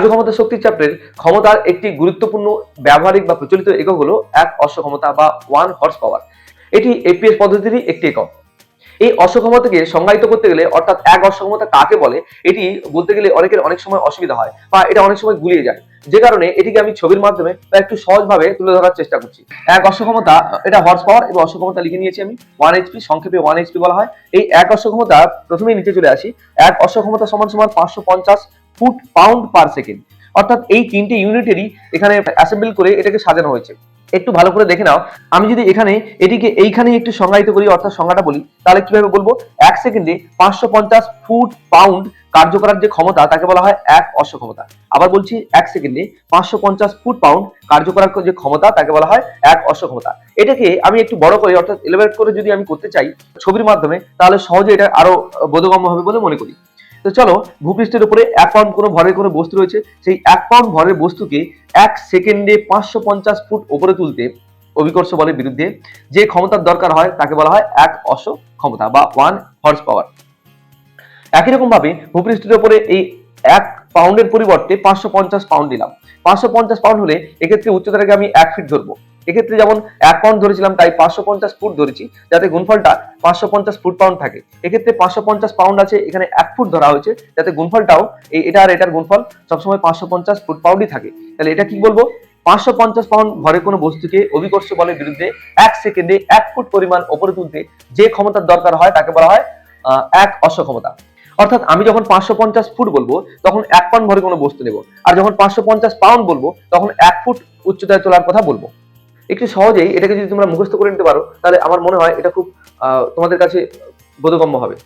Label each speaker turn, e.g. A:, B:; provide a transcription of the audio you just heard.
A: কার্যক্ষমতা শক্তি চ্যাপ্টারের ক্ষমতার একটি গুরুত্বপূর্ণ ব্যবহারিক বা প্রচলিত একক হলো এক অশ্ব ক্ষমতা বা ওয়ান হর্স পাওয়ার এটি এপিএস পদ্ধতিরই একটি একক। এই অসক্ষমতাকে সংজ্ঞায়িত করতে গেলে অর্থাৎ এক অসক্ষমতা কাকে বলে, এটি বলতে গেলে অনেকের অনেক সময় অসুবিধা হয় বা এটা অনেক সময় গুলিয়ে যায়। যে কারণে এটিকে আমি ছবির মাধ্যমে একটু সহজভাবে তুলে ধরার চেষ্টা করছি। এক অসক্ষমতা এটা হর্স পাওয়ার এবং অসক্ষমতা লিখে নিয়েছি আমি। ওয়ান এইচপি সংক্ষেপে ওয়ান এইচপি বলা হয়। এই এক অসক্ষমতা প্রথমেই নিচে চলে আসি। এক অসক্ষমতা সমান সমান পাঁচশো পঞ্চাশ ফুট পাউন্ড পার সেকেন্ড। অর্থাৎ এই তিনটে ইউনিটেরই এখানে অ্যাসেম্বল করে এটাকে সাজানো হয়েছে। একটু ভালো করে দেখে নাও। আমি যদি এখানে এটিকে এইখানে একটু সংজ্ঞায়িত করি, অর্থাৎ সংজ্ঞাটা বলি, তাহলে কীভাবে বলব? এক সেকেন্ডে পাঁচশো পঞ্চাশ ফুট পাউন্ড কার্য করার যে ক্ষমতা, তাকে বলা হয় এক অশ্ব ক্ষমতা। আবার বলছি, এক সেকেন্ডে পাঁচশো পঞ্চাশ ফুট পাউন্ড কার্য করার যে ক্ষমতা, তাকে বলা হয় এক অশ্ব ক্ষমতা। এটাকে আমি একটু বড় করে, অর্থাৎ এলিভেট করে যদি আমি করতে চাই ছবির মাধ্যমে, তাহলে সহজে এটা আরও বোধগম্য হবে বলে মনে করি। তো চলো ভূপৃষ্ঠের উপরে এক পাউন্ড কোনো ভরের কোনো বস্তু রয়েছে, সেই এক পাউন্ড ভরের বস্তুকে এক সেকেন্ডে পাঁচশো পঞ্চাশ ফুট ওপরে তুলতে অভিকর্ষ বলের বিরুদ্ধে যে ক্ষমতার দরকার হয় তাকে বলা হয় এক অশ্ব ক্ষমতা বা ওয়ান হর্স পাওয়ার একই রকম ভাবে ভূপৃষ্ঠের উপরে এই এক পাউন্ডের পরিবর্তে পাঁচশো পঞ্চাশ পাউন্ড দিলাম। পাঁচশো পঞ্চাশ পাউন্ড হলে এক্ষেত্রে উচ্চতাটাকে আমি এক ফিট ধরবো। এক্ষেত্রে যেমন এক পাউন্ড ধরেছিলাম, তাই পাঁচশো পঞ্চাশ ফুট ধরেছি, যাতে গুণফলটা পাঁচশো পঞ্চাশ ফুট পাউন্ড থাকে। এক্ষেত্রে পাঁচশো পঞ্চাশ পাউন্ড আছে, এখানে এক ফুট ধরা হয়েছে, যাতে গুণফলটাও এই এটা আর এটার গুণফল সবসময় পাঁচশো পঞ্চাশ ফুট পাউন্ডই থাকে। তাহলে এটা কি বলব? পাঁচশো পঞ্চাশ পাউন্ড ভরে কোনো বস্তুকে অভিকর্ষ বলের বিরুদ্ধে এক সেকেন্ডে এক ফুট পরিমাণ ওপরে তুলতে যে ক্ষমতার দরকার হয়, তাকে বলা হয় এক অশ্ব ক্ষমতা অর্থাৎ আমি যখন পাঁচশো পঞ্চাশ ফুট বলব, তখন এক পাউন্ড ভরে কোনো বস্তু নেব। আর যখন পাঁচশো পঞ্চাশ পাউন্ড বলব, তখন এক ফুট উচ্চতায় তোলার কথা বলব। একটু সহজেই এটাকে যদি তোমরা মুখস্থ করে নিতে পারো, তাহলে আমার মনে হয় এটা খুব তোমাদের কাছে বোধগম্য হবে।